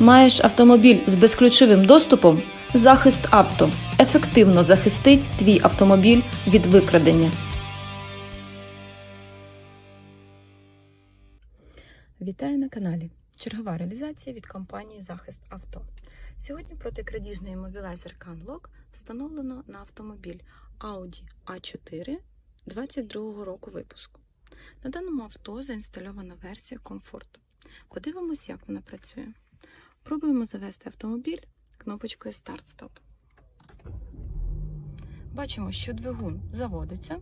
Маєш автомобіль з безключовим доступом? Захист авто ефективно захистить твій автомобіль від викрадення. Вітаю на каналі. Чергова реалізація від компанії Захист Авто. Сьогодні протикрадіжний іммобілайзер CanLock встановлено на автомобіль Audi A4 22 року випуску. На даному авто заінстальована версія комфорту. Подивимось, як вона працює. Пробуємо завести автомобіль кнопочкою Старт-Стоп. Бачимо, що двигун заводиться,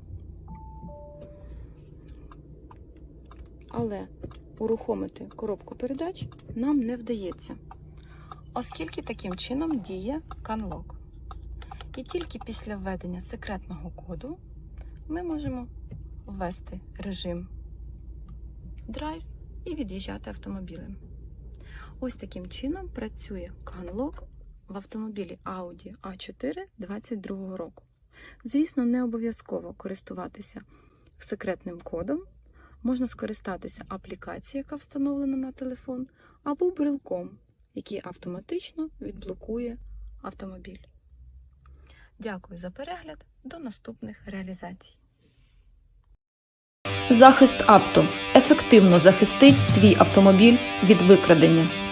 але урухомити коробку передач нам не вдається, оскільки таким чином діє CanLock. І тільки після введення секретного коду ми можемо ввести режим драйв і від'їжджати автомобілем. Ось таким чином працює CanLock в автомобілі Audi A4 22 року. Звісно, не обов'язково користуватися секретним кодом. Можна скористатися аплікацією, яка встановлена на телефон, або брелком, який автоматично відблокує автомобіль. Дякую за перегляд. До наступних реалізацій. Захист авто ефективно захистить твій автомобіль від викрадення.